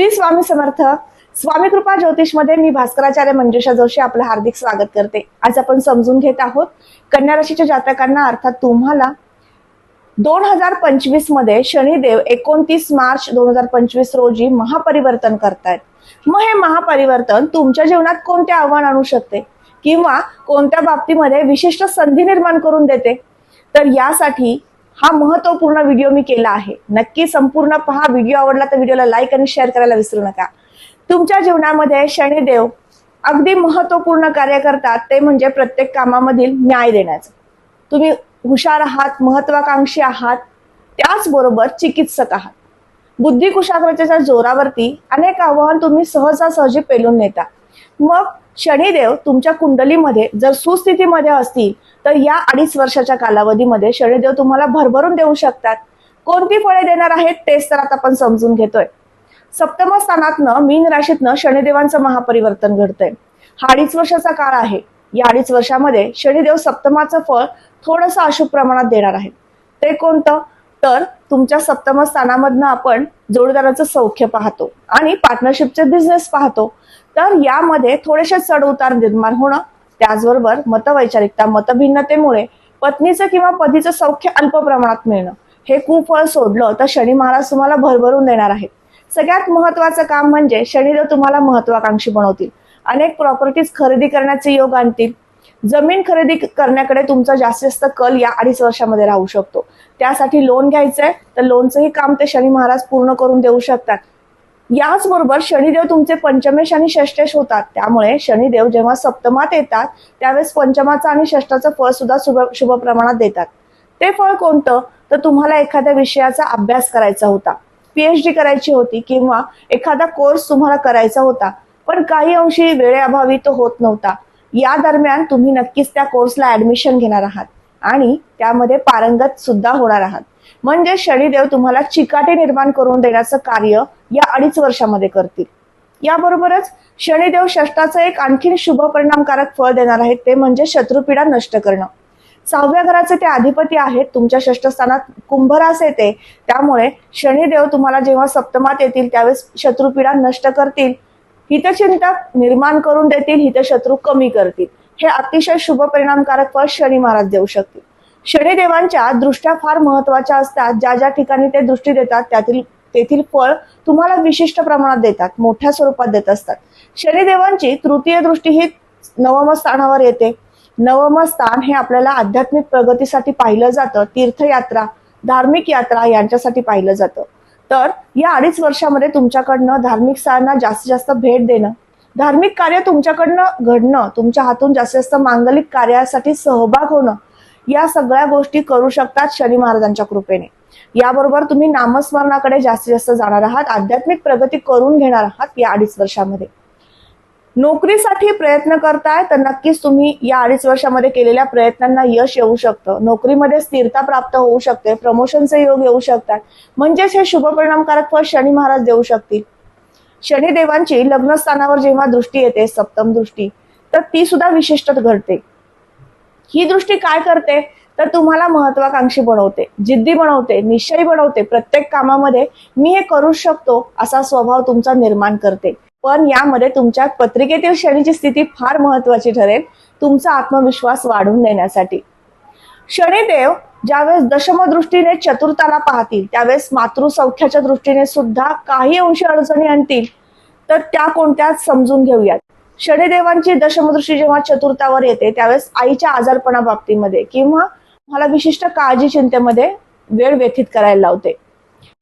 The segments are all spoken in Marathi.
श्री स्वामी समर्थ. स्वामी कृपा ज्योतिषमध्ये मी भास्कराचार्य मंजुषा जोशी आपलं हार्दिक स्वागत करते. आज आपण समजून घेत आहोत कन्या राशीच्या जातकांना अर्थात तुम्हाला दोन हजार पंचवीसमध्ये शनिदेव एकोणतीस मार्च दोन हजार पंचवीस रोजी महापरिवर्तन करतायत. मग हे महापरिवर्तन तुमच्या जीवनात कोणते आव्हान आणू शकते? किंवा कोणत्या बाबतीमध्ये विशिष्ट संधी निर्माण करून देते? तर यासाठी हा महत्त्वपूर्ण व्हिडिओ मी केला आहे. नक्की संपूर्ण पहा व्हिडिओ आवडला तर व्हिडिओला लाईक आणि शेअर करायला विसरू नका. तुमच्या जीवनामध्ये शनिदेव अगदी महत्त्वपूर्ण कार्य करतात ते म्हणजे प्रत्येक कामामधील न्याय देण्याचं. तुम्ही हुशार आहात महत्वाकांक्षी आहात त्याचबरोबर चिकित्सक आहात. बुद्धिकुशाग्रतेच्या जोरावरती अनेक आव्हान तुम्ही सहजासहजी पेलून नेता. मग शनिदेव तुमच्या कुंडलीमध्ये जर सुस्थितीमध्ये असतील तर या अडीच वर्षाच्या कालावधीमध्ये शनिदेव तुम्हाला भरभरून देऊ शकतात. कोणती फळे देणार आहेत तेच तर आता आपण समजून घेतोय. सप्तम स्थानातनं मीन राशीतनं शनिदेवांचं महापरिवर्तन घडतंय. हा अडीच वर्षाचा काळ आहे. या अडीच वर्षामध्ये शनिदेव सप्तमाचं फळ थोडंसं अशुभ प्रमाणात देणार आहे ते कोणतं? तर तुमच्या सप्तम स्थानामधनं आपण जोडीदाराचं सौख्य पाहतो आणि पार्टनरशिपचे बिझनेस पाहतो. तर यामध्ये थोडेसे चढ उतार निर्माण होणं त्याचबरोबर मतवैचारिकता मतभिन्नतेमुळे पत्नीचं किंवा पतीचं सौख्य अल्प प्रमाणात मिळणं. हे कुफळ सोडलं तर शनी महाराज तुम्हाला भरभरून देणार आहेत. सगळ्यात महत्वाचं काम म्हणजे शनिदेव तुम्हाला महत्वाकांक्षी बनवतील. अनेक प्रॉपर्टीज खरेदी करण्याचे योग आणतील. जमीन खरेदी करण्याकडे तुमचा जास्तीत जास्त कल या अडीच वर्षामध्ये राहू शकतो. त्यासाठी लोन घ्यायचंय तर लोनचंही काम ते शनी महाराज पूर्ण करून देऊ शकतात. याचबरोबर शनिदेव तुमचे पंचमेश आणि षष्टेश होतात. त्यामुळे शनिदेव जेव्हा सप्तमात येतात त्यावेळेस पंचमाचं आणि षष्टाचं फळ सुद्धा शुभ शुभ प्रमाणात देतात. ते फळ कोणतं? तर तुम्हाला एखाद्या विषयाचा अभ्यास करायचा होता. पीएचडी करायची होती किंवा एखादा कोर्स तुम्हाला करायचा होता. पण काही अंशी वेळेअभावी तो होत नव्हता. या दरम्यान तुम्ही नक्कीच त्या कोर्सला ऍडमिशन घेणार आहात. आणि त्यामध्ये पारंगत सुद्धा होणार आहात. म्हणजे शनिदेव तुम्हाला चिकाटी निर्माण करून देण्याचं कार्य या अडीच वर्षामध्ये करतील. याबरोबरच शनिदेव षष्टाचं एक आणखीन शुभ परिणामकारक फळ देणार आहेत ते म्हणजे शत्रुपीडा नष्ट करणं. सहाव्या घराचे ते अधिपती आहेत तुमच्या षष्टस्थानात कुंभरास येते. त्यामुळे शनिदेव तुम्हाला जेव्हा सप्तमात येतील त्यावेळेस शत्रुपीडा नष्ट करतील. हितचिंतक निर्माण करून देतील हितशत्रू कमी करतील. हे अतिशय शुभ परिणामकारक फळ शनी महाराज देऊ शकतील. शनिदेवांच्या दृष्ट्या फार महत्त्वाच्या असतात. ज्या ज्या ठिकाणी ते दृष्टी देतात त्यातील तेथील फळ तुम्हाला विशिष्ट प्रमाणात देतात मोठ्या स्वरूपात देत असतात. शनिदेवांची तृतीय दृष्टी ही नवम स्थानावर येते. नवम स्थान हे आपल्याला आध्यात्मिक प्रगतीसाठी पाहिलं जातं. तीर्थयात्रा धार्मिक यात्रा यांच्यासाठी पाहिलं जातं. तर या अडीच वर्षामध्ये तुमच्याकडनं धार्मिक स्थळांना जास्तीत जास्त भेट देणं धार्मिक कार्य तुमच्याकडनं घडणं तुमच्या हातून जास्तीत जास्त मांगलिक कार्यासाठी सहभाग होणं या सगळ्या गोष्टी करू शकतात शनी महाराजांच्या कृपेने. याबरोबर तुम्ही नामस्मरणाकडे जास्तीत जास्त जाणार आहात आध्यात्मिक प्रगती करून घेणार आहात या अडीच वर्षामध्ये. नोकरीसाठी प्रयत्न करताय तर नक्कीच तुम्ही या अडीच वर्षामध्ये केलेल्या प्रयत्नांना यश येऊ शकतं. नोकरीमध्ये स्थिरता प्राप्त होऊ शकते प्रमोशनचे योग येऊ शकतात. म्हणजेच हे शुभ परिणामकारक फळ शनी महाराज देऊ शकतील. शनिदेवांची लग्नस्थानावर जेव्हा दृष्टी येते सप्तम दृष्टी तर ती सुद्धा विशिष्ट घडते. ही दृष्टी काय करते? तर तुम्हाला महत्वाकांक्षी बनवते जिद्दी बनवते निश्चयी बनवते. प्रत्येक कामामध्ये मी हे करू शकतो असा स्वभाव तुमचा निर्माण करते. पण यामध्ये तुमच्या पत्रिकेतील शनीची स्थिती फार महत्वाची ठरेल. तुमचा आत्मविश्वास वाढवून देण्यासाठी. शनिदेव ज्यावेळेस दशमदृष्टीने चतुर्थाला पाहतील त्यावेळेस मातृसौख्याच्या दृष्टीने सुद्धा काही अंशी अडचणी आणतील तर त्या कोणत्या समजून घेऊयात. शनिदेवांची दशमदृष्टी जेव्हा चतुर्थावर येते त्यावेळेस आईच्या आजारपणा बाबतीमध्ये किंवा मला विशिष्ट काळजी चिंतेमध्ये वेळ व्यतीत करायला लावते.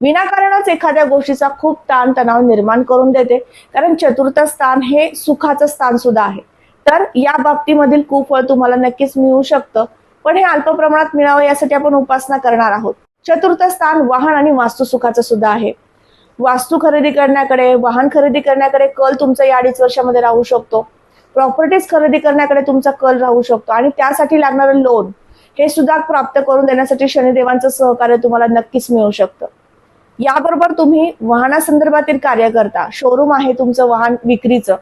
विनाकारणच एखाद्या गोष्टीचा खूप ताण तणाव निर्माण करून देते. कारण चतुर्थ स्थान हे सुखाचं स्थान सुद्धा आहे. तर या बाबतीमधील कुफळ तुम्हाला नक्कीच मिळू शकतं. पण हे अल्प प्रमाणात मिळावं यासाठी आपण उपासना करणार आहोत. चतुर्थ स्थान वाहन आणि वास्तू सुखाचं सुद्धा आहे. वास्तू खरेदी करण्याकडे वाहन खरेदी करण्याकडे कल तुमचा या अडीच वर्षामध्ये राहू शकतो. प्रॉपर्टीज खरेदी करण्याकडे तुमचा कल राहू शकतो. आणि त्यासाठी लागणारं लोन हे सुद्धा प्राप्त करून देण्यासाठी शनिदेवांचं सहकार्य तुम्हाला नक्कीच मिळू शकतं. याबरोबर तुम्ही वाहनासंदर्भातील कार्य करता. शोरूम आहे तुमचं वाहन विक्रीचं.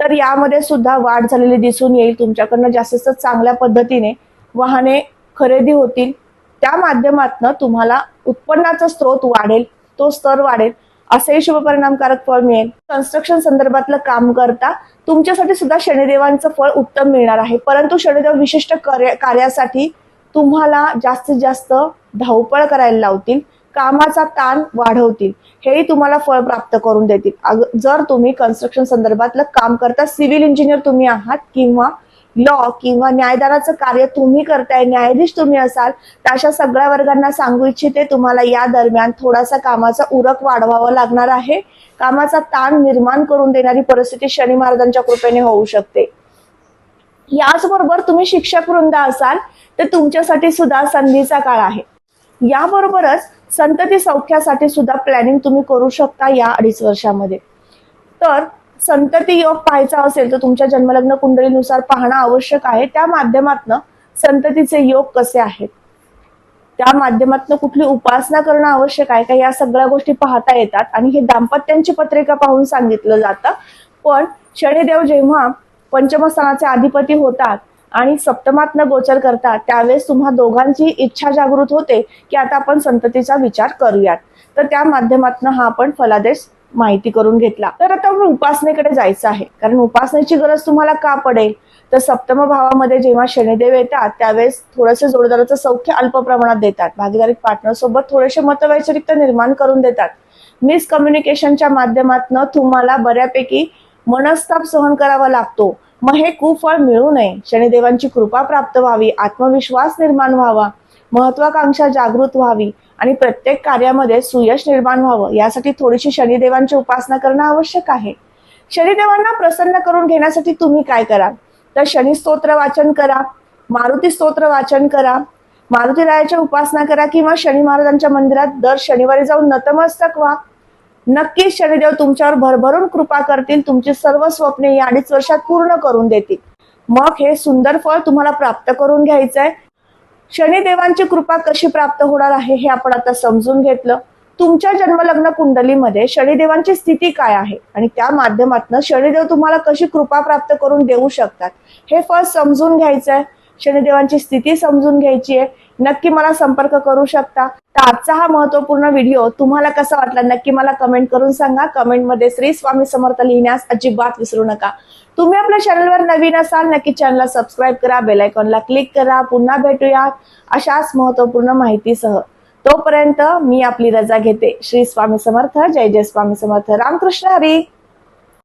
तर यामध्ये सुद्धा वाढ झालेली दिसून येईल. तुमच्याकडनं जास्तीत जास्त चांगल्या पद्धतीने वाहने खरेदी होतील. त्या माध्यमातनं तुम्हाला उत्पन्नाचा स्रोत वाढेल तो स्तर वाढेल असेही शुभपरिणामकारक फळ मिळेल. कन्स्ट्रक्शन संदर्भातलं काम करता तुमच्यासाठी सुद्धा शनिदेवांचं फळ उत्तम मिळणार आहे. परंतु शनिदेव विशिष्ट कार्य- कार्यासाठी तुम्हाला जास्तीत जास्त धावपळ करायला लावतील. कामाचा ताण वाढवतील. हेही तुम्हाला फळ प्राप्त करून देतील. जर तुम्ही कन्स्ट्रक्शन संदर्भातलं काम करता सिव्हिल इंजिनियर तुम्ही आहात किंवा लॉ किंवा न्यायदाराचं कार्य तुम्ही करताय न्यायाधीश तुम्ही असाल तर अशा सगळ्या वर्गांना सांगू इच्छिते तुम्हाला या दरम्यान थोडासा कामाचा उरक वाढवावा लागणार आहे. कामाचा ताण निर्माण करून देणारी परिस्थिती शनी महाराजांच्या कृपेने होऊ शकते. याचबरोबर तुम्ही शिक्षक वृंद असाल तर तुमच्यासाठी सुद्धा संधीचा काळ आहे. याबरोबरच संतती सौख्यासाठी सुद्धा प्लॅनिंग तुम्ही करू शकता या अडीच वर्षामध्ये. तर संतती योग पाहायचा असेल तर तुमच्या जन्मलग्न कुंडलीनुसार पाहणं आवश्यक आहे. त्या माध्यमातनं संततीचे योग कसे आहेत? त्या माध्यमातून कुठली उपासना करणं आवश्यक आहे का? या सगळ्या गोष्टी पाहता येतात. आणि हे दाम्पत्यांची पत्रिका पाहून सांगितलं जातं. पण शनिदेव जेव्हा पंचमस्थानाचे अधिपती होतात आणि सप्तमातनं गोचर करता त्यावेळेस तुम्हा दोघांची इच्छा जागृत होते की आता आपण संततीचा विचार करूयात. तर त्या माध्यमातून हा आपण फलादेश माहिती करून घेतला. तर आता आपण उपासनेकडे जायचं आहे. कारण उपासनेची गरज तुम्हाला का पडेल? तर सप्तम भावामध्ये जेव्हा शनिदेव येतात त्यावेळेस थोडंसं जोडदाराचं सौख्य अल्प प्रमाणात देतात. भागीदारी पार्टनर सोबत थोडेसे मतवैचारिकता निर्माण करून देतात. मिसकम्युनिकेशनच्या माध्यमातून तुम्हाला बऱ्यापैकी मनस्ताप सहन करावा लागतो. मग हे कुफळ मिळू नये. शनिदेवांची कृपा प्राप्त व्हावी आत्मविश्वास निर्माण व्हावा महत्वाकांक्षा जागृत व्हावी आणि प्रत्येक कार्यामध्ये सुयश निर्माण व्हावं. यासाठी थोडीशी शनिदेवांची उपासना करणं आवश्यक आहे. शनिदेवांना प्रसन्न करून घेण्यासाठी तुम्ही काय करा तर शनी स्तोत्र वाचन करा मारुती स्तोत्र वाचन करा मारुती उपासना करा किंवा शनी महाराजांच्या मंदिरात दर शनिवारी जाऊन नतमस्तक व्हा. नक्कीच शनिदेव तुमच्यावर भरभरून कृपा करतील तुमची सर्व स्वप्ने या अडीच वर्षात पूर्ण करून देतील. मग हे सुंदर फळ तुम्हाला प्राप्त करून घ्यायचंय. शनिदेवांची कृपा कशी प्राप्त होणार आहे हे आपण आता समजून घेतलं. तुमच्या जन्मलग्न कुंडलीमध्ये शनिदेवांची स्थिती काय आहे आणि त्या माध्यमातून शनिदेव तुम्हाला कशी कृपा प्राप्त करून देऊ शकतात हे फळ समजून घ्यायचंय. शनिदेवांची स्थिती समजून घ्यायची आहे. नक्की मला संपर्क करू शकता. तर आजचा हा महत्त्वपूर्ण व्हिडिओ तुम्हाला कसा वाटला? नक्की मला कमेंट करून सांगा. कमेंटमध्ये श्री स्वामी समर्थ लिहिण्यास अजिबात विसरू नका. तुम्ही आपल्या चॅनलवर नवीन असाल नक्की चॅनलला सबस्क्राईब करा. बेलायकॉनला क्लिक करा. पुन्हा भेटूयात अशाच महत्त्वपूर्ण माहितीसह. तोपर्यंत मी आपली रजा घेते. श्री स्वामी समर्थ. जय जय स्वामी समर्थ. रामकृष्ण हरी.